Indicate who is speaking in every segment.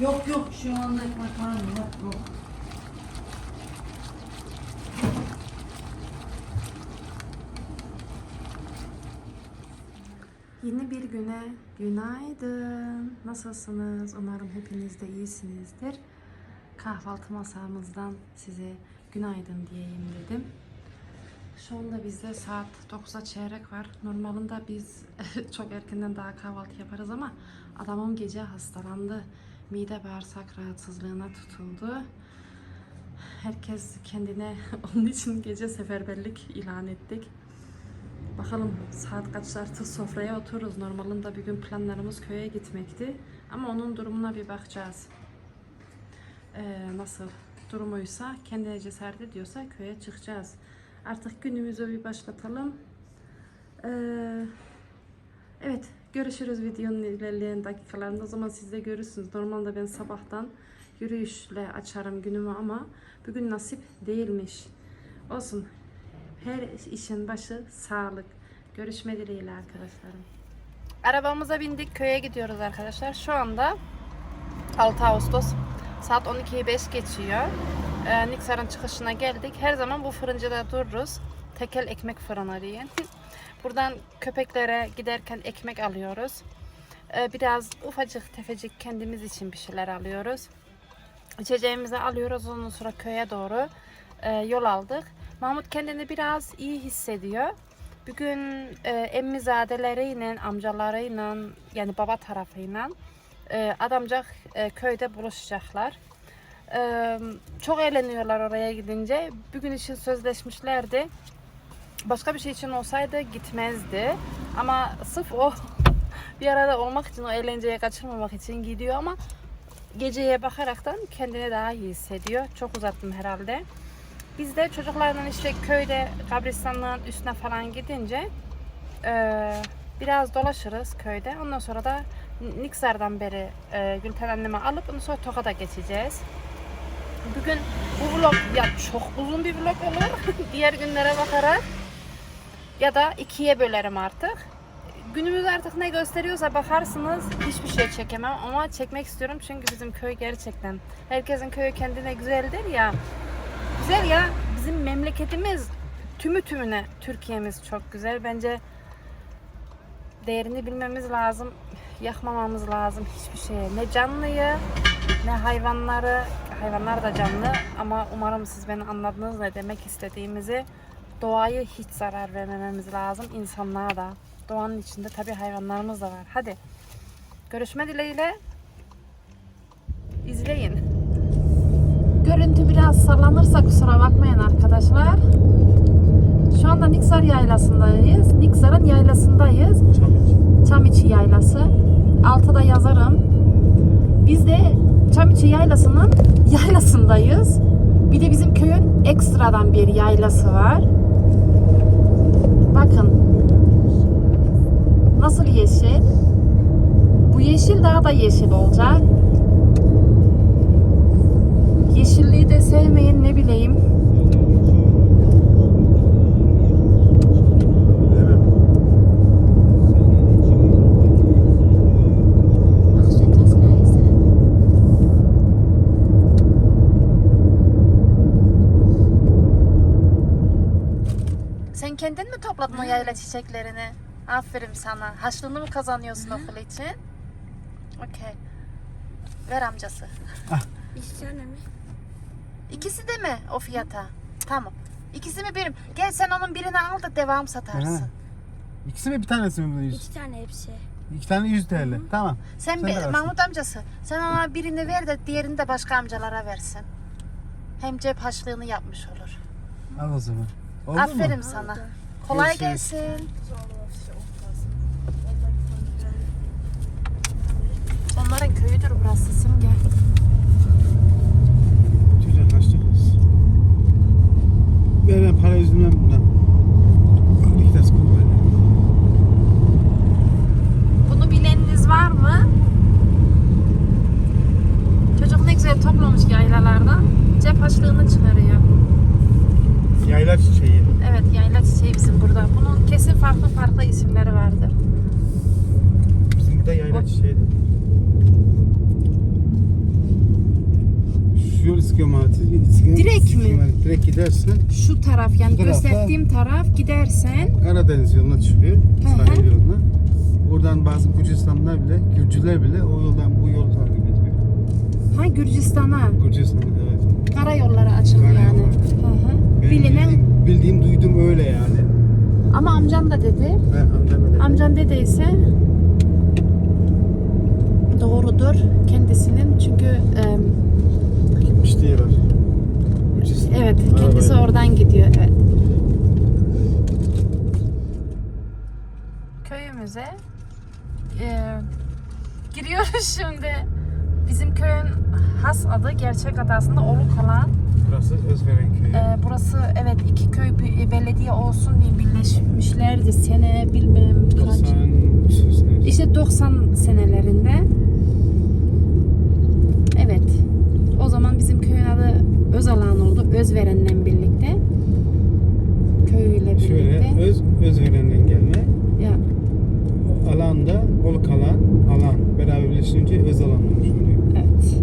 Speaker 1: Yok yok şu anda mı? Yok yok.
Speaker 2: Yeni bir güne günaydın. Nasılsınız? Umarım hepiniz de iyisinizdir. Kahvaltı masamızdan size günaydın diyeyim dedim. Şu anda bizde saat 9'a çeyrek var. Normalinde biz çok erkenden daha kahvaltı yaparız ama adamım gece hastalandı. Mide bağırsak rahatsızlığına tutuldu. Herkes kendine onun için gece seferberlik ilan ettik. Bakalım saat kaçta artık sofraya otururuz. Normalinde bir gün planlarımız köye gitmekti. Ama onun durumuna bir bakacağız. Ee, nasıl durumuysa, kendine cesaret ediyorsa köye çıkacağız. Artık günümüzü bir başlatalım. Ee, evet, görüşürüz videonun ilerleyen dakikalarında. O zaman siz de görürsünüz. Normalde ben sabahtan yürüyüşle açarım günümü ama bugün nasip değilmiş. Olsun. Her işin başı sağlık. Görüşme dileğiyle arkadaşlarım. Arabamıza bindik. Köye gidiyoruz arkadaşlar. Şu anda 6 Ağustos. Saat 12'yi 5 geçiyor. Ee, Niksar'ın çıkışına geldik. Her zaman bu fırıncıda dururuz. Tekel ekmek fırını diye. Buradan köpeklere giderken ekmek alıyoruz. Ee, biraz ufacık tefecik kendimiz için bir şeyler alıyoruz. İçeceğimizi alıyoruz. Ondan sonra köye doğru e, yol aldık. Mahmut kendini biraz iyi hissediyor. Bugün e, emmizadeleriyle, amcalarıyla yani baba tarafıyla e, adamcak e, köyde buluşacaklar. E, çok eğleniyorlar oraya gidince. Bugün için sözleşmişlerdi. Başka bir şey için olsaydı gitmezdi. Ama sırf o bir arada olmak için, o eğlenceye kaçırmamak için gidiyor ama geceye bakaraktan kendini daha iyi hissediyor. Çok uzattım herhalde. Biz de çocuklarla işte köyde kabristanlığın üstüne falan gidince e, biraz dolaşırız köyde. Ondan sonra da Niksar'dan beri e, Gülten anneme alıp ondan sonra Tokat'a geçeceğiz. Bugün bu vlog ya çok uzun bir vlog olur. Diğer günlere bakarak ya da ikiye bölerim artık. Günümüz artık ne gösteriyorsa bakarsınız hiçbir şey çekemem ama çekmek istiyorum çünkü bizim köy gerçekten herkesin köyü kendine güzeldir ya güzel ya. Bizim memleketimiz tümü tümüne Türkiye'miz çok güzel. Bence değerini bilmemiz lazım. Yakmamamız lazım hiçbir şeye. Ne canlıyı ne hayvanları. Hayvanlar da canlı ama umarım siz beni anladınız ne demek istediğimizi. Doğayı hiç zarar vermememiz lazım. İnsanlara da. Doğanın içinde tabii hayvanlarımız da var. Hadi. Görüşme dileğiyle. İzleyin. Görüntü biraz sallanırsa kusura bakmayın arkadaşlar. Şu anda Niksar yaylasındayız. Niksar'ın yaylasındayız. Çamiçi yaylası. Altıda yazarım. Biz de Çamiçi yaylasının yaylasındayız. Bir de bizim köyün ekstradan bir yaylası var. Bakın. Nasıl yeşil? Bu yeşil daha da yeşil olacak. Yeşilliği de sevmeyin ne bileyim. Topladın o yayla çiçeklerini? Aferin sana. Haçlığını mı kazanıyorsun okul için? Okey. Ver amcası.
Speaker 3: İsteyene mi?
Speaker 2: İkisi de mi o fiyata? Tamam. İkisi mi birim? Gel sen onun birini al da devam satarsın.
Speaker 4: İkisi mi bir tanesi mi bunun 100?
Speaker 3: İki tane hepsi.
Speaker 4: İki tane 100 TL. Tamam.
Speaker 2: Sen,
Speaker 4: Sen
Speaker 2: bir-
Speaker 4: versin.
Speaker 2: Mahmut amcası sen ona birini ver de diğerini de başka amcalara versin. Hem cep haçlığını yapmış olur.
Speaker 4: Al o zaman. Oldu
Speaker 2: Aferin
Speaker 4: mu?
Speaker 2: sana. Kolay
Speaker 4: Görüşürüz.
Speaker 2: gelsin. Onların köyüdür burası Simge.
Speaker 4: Çocuğa kaçtı kız. Ver ben para yüzünden bundan. Kum ver.
Speaker 2: Bunu bileniniz var mı? Çocuk ne güzel toplamış yaylalardan. Cep haçlığını çıkarıyor.
Speaker 4: Yayla çiçeği.
Speaker 2: Evet yayla çiçeği bizim burada. Bunun kesin farklı farklı isimleri vardır.
Speaker 4: Bizim burada yayla çiçeği. yol istikameti. istikameti-
Speaker 2: Direkt mi?
Speaker 4: Direkt gidersen
Speaker 2: Şu taraf yani
Speaker 4: Şu
Speaker 2: gösterdiğim taraf gidersen
Speaker 4: Karadeniz yoluna çıkıyor. Sahil yoluna. Oradan bazı Gürcistanlar bile, Gürcüler bile o yoldan bu yolu takip ediyor.
Speaker 2: ha Gürcistan'a
Speaker 4: Gürcistan evet.
Speaker 2: karayolları açık
Speaker 4: Karayolları.
Speaker 2: yani.
Speaker 4: Benim
Speaker 2: Bilinen
Speaker 4: bildiğim, duydum öyle yani.
Speaker 2: ama amcam da dedi.
Speaker 4: Ben amcam da dedi.
Speaker 2: Amcan dediyse doğrudur kendisinin çünkü em,
Speaker 4: Gitmiş diye var.
Speaker 2: Evet kendisi
Speaker 4: Arabayla.
Speaker 2: oradan gidiyor evet. Köyümüze e, giriyoruz şimdi. Bizim köyün has adı gerçek adı aslında Olukalan.
Speaker 4: Burası Özveren köyü.
Speaker 2: Ee, burası evet iki köy bir belediye olsun diye birleşmişlerdi sene bilmem kaç.
Speaker 4: 90 sene.
Speaker 2: İşte 90 senelerinde. Evet. O zaman bizim köyün adı Özalan oldu. Özveren'le birlikte. Köyüyle birlikte.
Speaker 4: Şöyle öz özverenden gelme.
Speaker 2: Ya,
Speaker 4: Alanda ol kalan alan beraber birleşince öz alan olmuş oluyor.
Speaker 2: evet.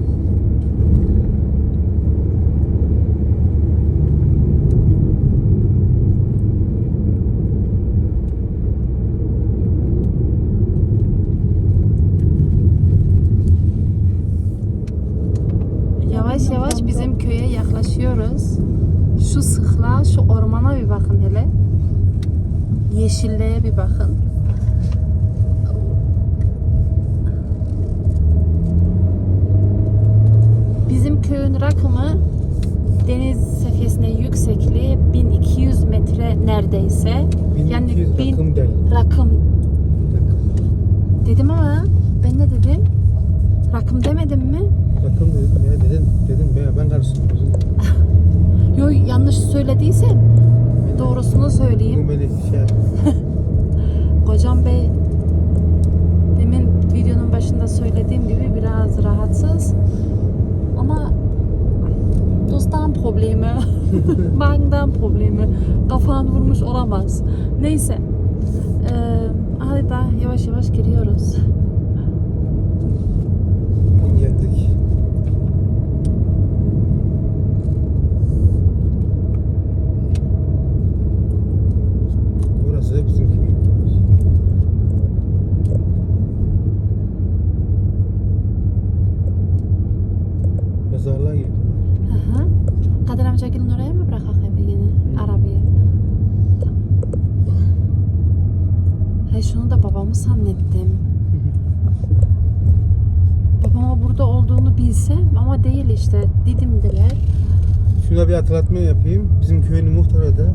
Speaker 2: Yavaş yavaş bizim köye yaklaşıyoruz. Şu sıklığa, şu ormana bir bakın hele. Yeşilliğe bir bakın. Bizim köyün rakımı deniz seviyesine yüksekliği 1200 metre neredeyse. Yani
Speaker 4: 1200
Speaker 2: bin
Speaker 4: rakım
Speaker 2: rakım dedim ama ben ne dedim? Rakım demedim mi?
Speaker 4: Rakım dedim ya dedim dedim be ben karıştırdım.
Speaker 2: Yo yanlış söylediysem doğrusunu söyleyeyim.
Speaker 4: Beni şey
Speaker 2: Kocam Bey demin videonun başında söylediğim gibi biraz rahatsız. Ama dosttan problemi, mağından problemi, kafan vurmuş olamaz. Neyse. Ee, hadi daha yavaş yavaş giriyoruz.
Speaker 4: geldik. Burası da bizim köyümüz. Mezarlığa girdik.
Speaker 2: Hı hı. Kadir amca gelin oraya mı bırakak eve yine? Arabaya. Tamam. Hey şunu da babamı zannettim. Babama burada olduğunu bilsem ama değil işte. Didimdiler.
Speaker 4: Şuna bir hatırlatma yapayım. Bizim köyün muhtarı da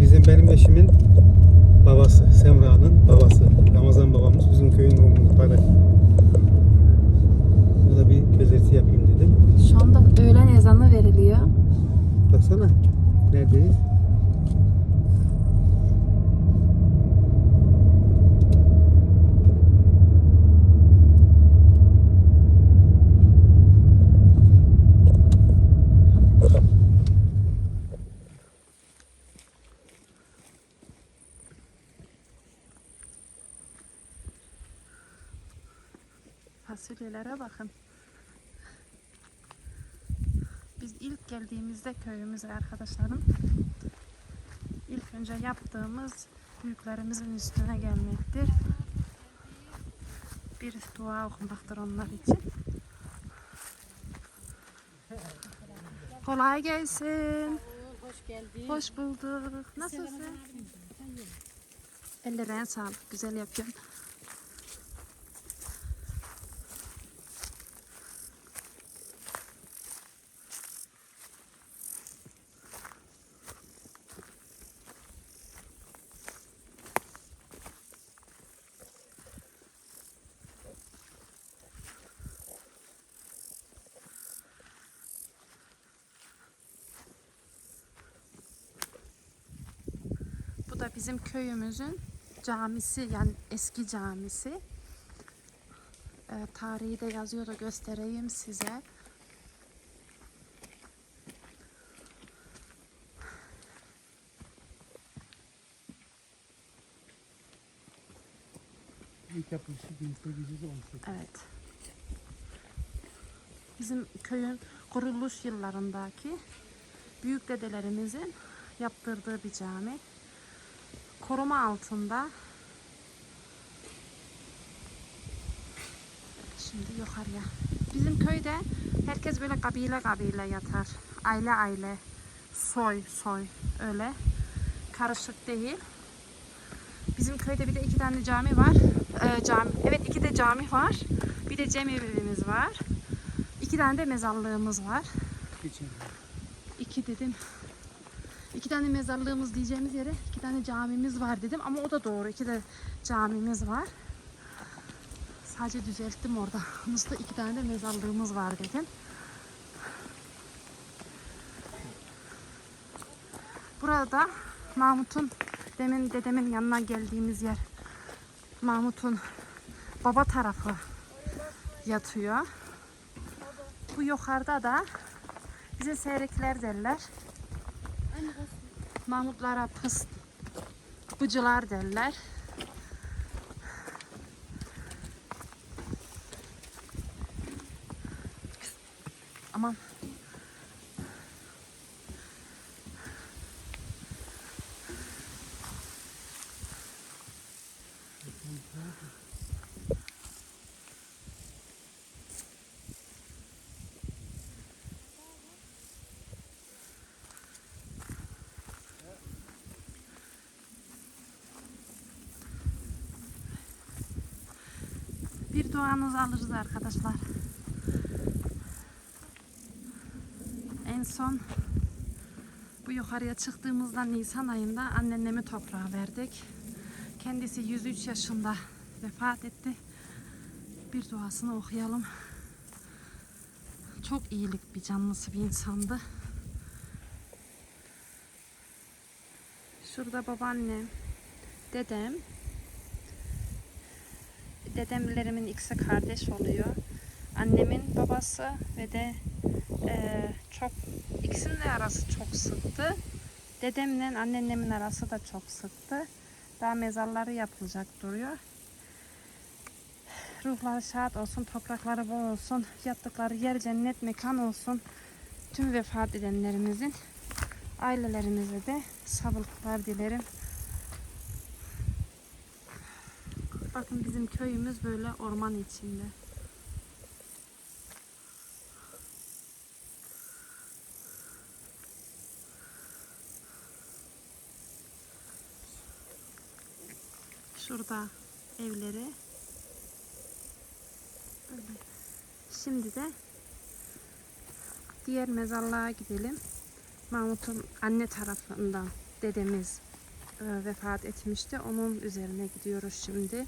Speaker 4: bizim benim eşimin babası, Semra'nın babası. Ramazan babamız bizim köyün muhtarı. Burada bir belirti yapayım dedim.
Speaker 2: Şu anda öğlen ezanı veriliyor.
Speaker 4: Baksana. Neredeyiz?
Speaker 2: Fasulyelere bakın. Biz ilk geldiğimizde köyümüze arkadaşlarım ilk önce yaptığımız büyüklerimizin üstüne gelmektir. Bir dua okumaktır onlar için. Kolay gelsin.
Speaker 1: Hoş geldin.
Speaker 2: Hoş bulduk. Nasılsın? Ellerine sağlık. Güzel yapıyorsun. Bu da bizim köyümüzün camisi yani eski camisi. Ee, tarihi de yazıyor da göstereyim size.
Speaker 4: İlk yapılışı 1818.
Speaker 2: Evet. bizim köyün kuruluş yıllarındaki büyük dedelerimizin yaptırdığı bir cami. Koruma altında. Şimdi yukarıya. Bizim köyde herkes böyle kabile kabile yatar. Aile aile. Soy soy öyle. Karışık değil. Bizim köyde bir de iki tane cami var. Ee, cami, evet iki de cami var. Bir de cemevimiz var. İki tane de mezarlığımız var. İki dedim. İki tane mezarlığımız diyeceğimiz yere iki tane camimiz var dedim. Ama o da doğru. İki de camimiz var. Sadece düzelttim orada. Musta iki tane de mezarlığımız var dedim. Burada Mahmut'un demin dedemin yanına geldiğimiz yer. Mahmut'un baba tarafı yatıyor. Bu yukarıda da bize seyrekler derler. Mahmutlara pıs bıcılar derler. Bir duanızı alırız arkadaşlar. En son bu yukarıya çıktığımızda Nisan ayında annennemi toprağa verdik. Kendisi 103 yaşında vefat etti. Bir duasını okuyalım. Çok iyilik bir canlısı bir insandı. Şurada babaannem, dedem, dedemlerimin ikisi kardeş oluyor. Annemin babası ve de eee, çok ikisinin de arası çok sıktı. Dedemle anneannemin arası da çok sıktı. Daha mezarları yapılacak duruyor. Ruhları şad olsun, toprakları bol olsun, yattıkları yer cennet mekan olsun. Tüm vefat edenlerimizin ailelerimize de sabırlıklar dilerim. Bakın bizim köyümüz böyle orman içinde. Şurada evleri. Şimdi de diğer mezarlığa gidelim. Mahmut'un anne tarafından dedemiz e, vefat etmişti. Onun üzerine gidiyoruz şimdi.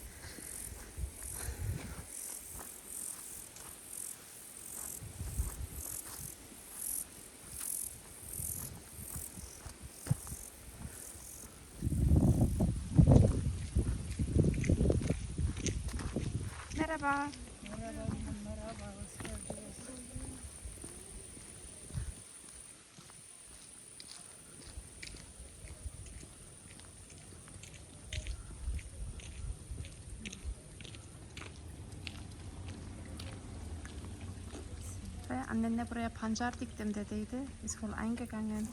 Speaker 2: Ve annenle buraya pancar diktim dediydi. Ist wohl eingegangen.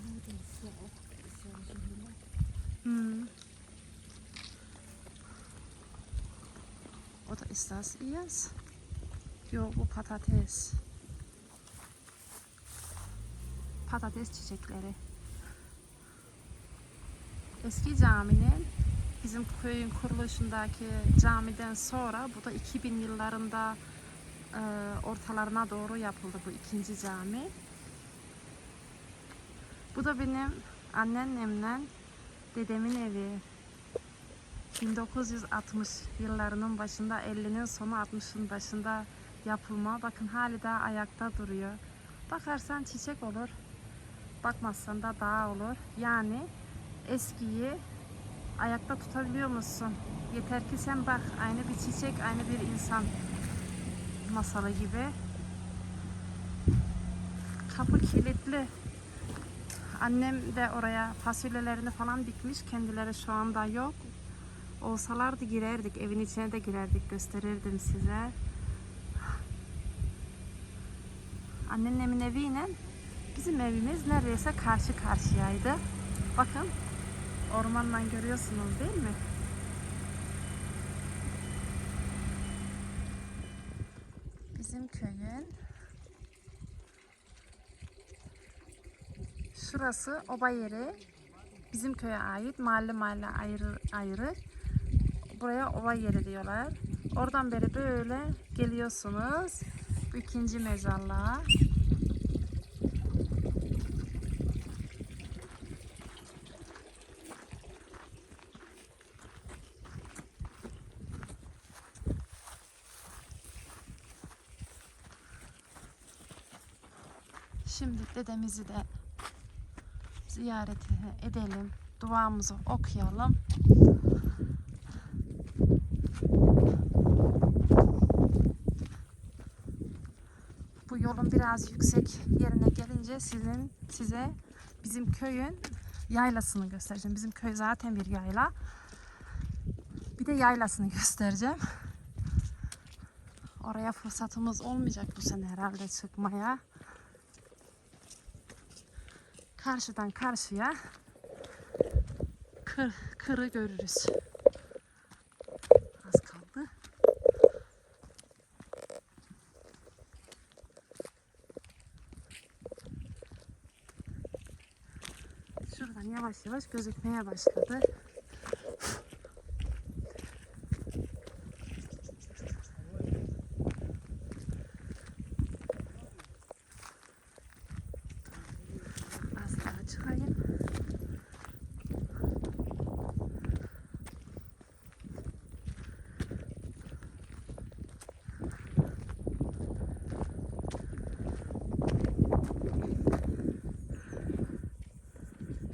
Speaker 2: Hm. Oder ist das ihrs? Yo bu patates. Patates çiçekleri. Eski caminin bizim köyün kuruluşundaki camiden sonra bu da 2000 yıllarında ortalarına doğru yapıldı bu ikinci cami. Bu da benim anneannemle dedemin evi. 1960 yıllarının başında 50'nin sonu 60'ın başında yapılma. Bakın hali daha ayakta duruyor. Bakarsan çiçek olur. Bakmazsan da dağ olur. Yani eskiyi ayakta tutabiliyor musun? Yeter ki sen bak. Aynı bir çiçek, aynı bir insan masalı gibi. Kapı kilitli. Annem de oraya fasulyelerini falan dikmiş. Kendileri şu anda yok. Olsalardı girerdik. Evin içine de girerdik. Gösterirdim size. Anneannemin eviyle bizim evimiz neredeyse karşı karşıyaydı. Bakın ormandan görüyorsunuz değil mi? Bizim köyün şurası oba yeri. Bizim köye ait mahalle mahalle ayrı ayrı. Buraya ova yeri diyorlar. Oradan beri böyle geliyorsunuz. Bu ikinci mezarlığa. Şimdi dedemizi de ziyaretini edelim. Duamızı okuyalım. Bu yolun biraz yüksek yerine gelince sizin size bizim köyün yaylasını göstereceğim. Bizim köy zaten bir yayla. Bir de yaylasını göstereceğim. Oraya fırsatımız olmayacak bu sene herhalde çıkmaya. Karşıdan karşıya kır, kırı görürüz. Az kaldı. Şuradan yavaş yavaş gözükmeye başladı. Az daha çıkayım.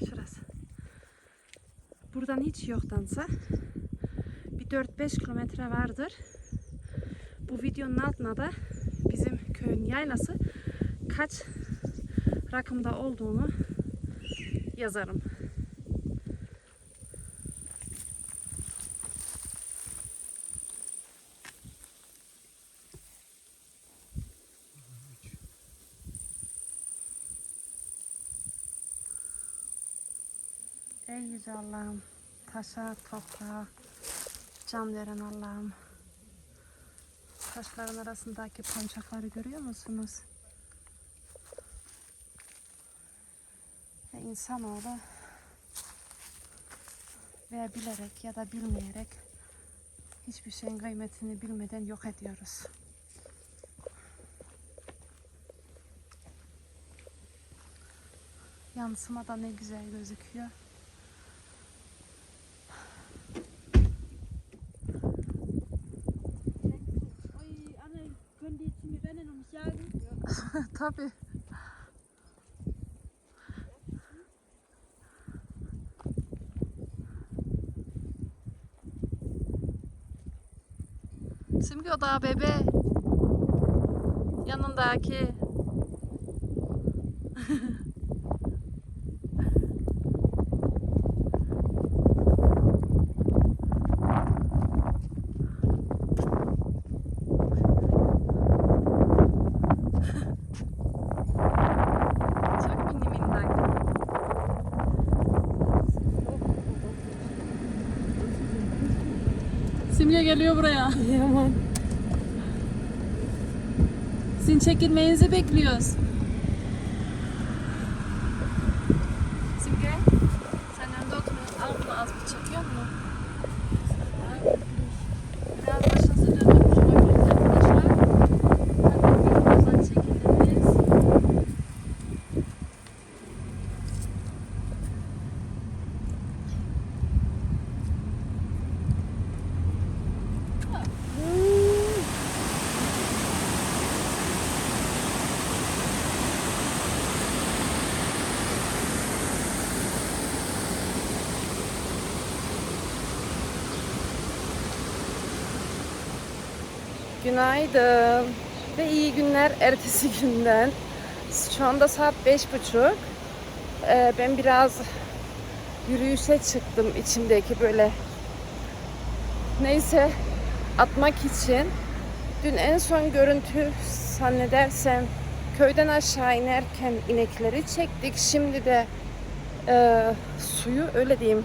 Speaker 2: Şurası. Hiç yoktansa bir 4-5 kilometre vardır. Bu videonun altına da bizim köyün yaylası kaç rakımda olduğunu yazarım. Ey yüce Allah'ım, taşa, toprağa can veren Allah'ım. Taşların arasındaki pancakları görüyor musunuz? Ve insanoğlu veya bilerek ya da bilmeyerek hiçbir şeyin kıymetini bilmeden yok ediyoruz. Yansıma da ne güzel gözüküyor. Tabii. Simge o da bebe. Yanındaki. Geliyor buraya.
Speaker 3: Tamam.
Speaker 2: Sizin çekilmenizi bekliyoruz. Simge, sen önde otur. Al bunu az bir çekiyor mu? Biraz başınızı döndürmüş olabiliriz arkadaşlar. Hadi birazdan çekiliriz. Günaydın ve iyi günler ertesi günden. Şu anda saat beş buçuk. Ee, ben biraz yürüyüşe çıktım içimdeki böyle neyse atmak için. Dün en son görüntü zannedersem köyden aşağı inerken inekleri çektik. Şimdi de e, suyu öyle diyeyim.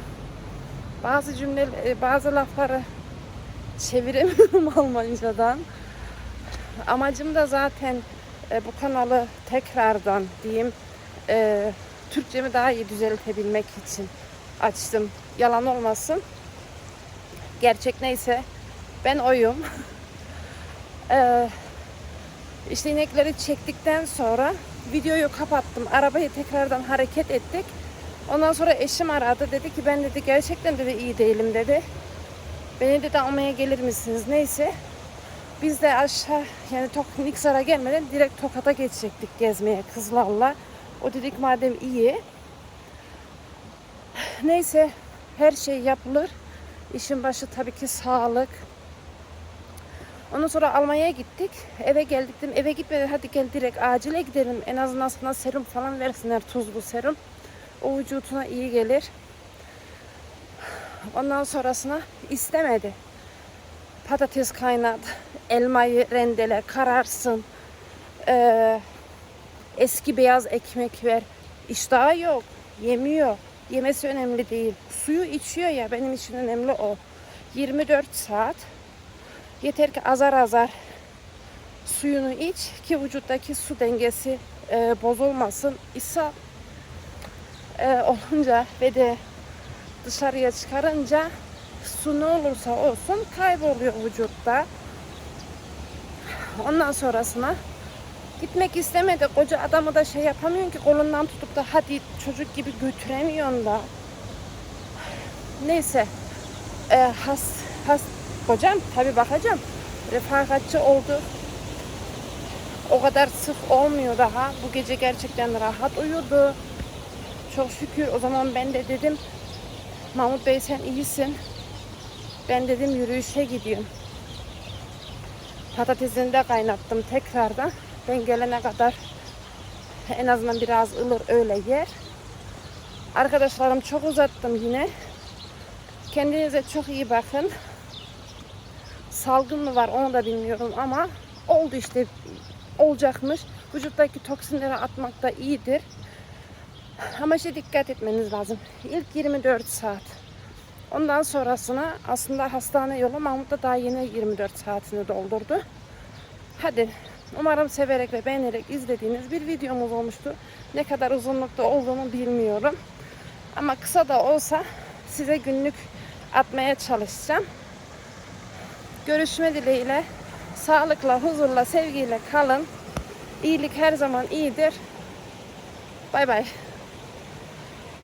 Speaker 2: Bazı cümle, e, bazı lafları çeviremiyorum Almancadan. Amacım da zaten e, bu kanalı tekrardan diyeyim e, Türkçemi daha iyi düzeltebilmek için açtım. Yalan olmasın. Gerçek neyse ben oyum. e, işte inekleri çektikten sonra videoyu kapattım. Arabayı tekrardan hareket ettik. Ondan sonra eşim aradı. Dedi ki ben dedi gerçekten dedi iyi değilim dedi. Beni dedi almaya gelir misiniz? Neyse. Biz de aşağı yani Tok Niksar'a gelmeden direkt Tokat'a geçecektik gezmeye kızlarla. O dedik madem iyi. Neyse her şey yapılır. İşin başı tabii ki sağlık. Ondan sonra Almanya'ya gittik. Eve geldik dedim. Eve gitmeden hadi gel direkt acile gidelim. En azından sana serum falan versinler tuzlu serum. O vücuduna iyi gelir. Ondan sonrasına istemedi. Patates kaynat, elmayı rendele, kararsın. Ee, eski beyaz ekmek ver. İştahı yok, yemiyor. Yemesi önemli değil. Suyu içiyor ya benim için önemli o. 24 saat Yeter ki azar azar suyunu iç ki vücuttaki su dengesi e, bozulmasın. İsa e, olunca ve de dışarıya çıkarınca su ne olursa olsun kayboluyor vücutta. Ondan sonrasına gitmek istemedi. Koca adamı da şey yapamıyorsun ki kolundan tutup da hadi çocuk gibi götüremiyorsun da. Neyse. E, has, has, kocam tabi bakacağım. Refakatçi oldu. O kadar sık olmuyor daha. Bu gece gerçekten rahat uyudu. Çok şükür o zaman ben de dedim Mahmut Bey sen iyisin. Ben dedim yürüyüşe gidiyorum. Patatesini de kaynattım tekrardan. Ben gelene kadar en azından biraz ılır öyle yer. Arkadaşlarım çok uzattım yine. Kendinize çok iyi bakın. Salgın mı var onu da bilmiyorum ama oldu işte olacakmış. Vücuttaki toksinleri atmak da iyidir. Ama işte dikkat etmeniz lazım. İlk 24 saat. Ondan sonrasına aslında hastane yolu Mahmut da daha yeni 24 saatini doldurdu. Hadi umarım severek ve beğenerek izlediğiniz bir videomuz olmuştu. Ne kadar uzunlukta olduğunu bilmiyorum. Ama kısa da olsa size günlük atmaya çalışacağım. Görüşme dileğiyle sağlıkla, huzurla, sevgiyle kalın. İyilik her zaman iyidir. Bay bay.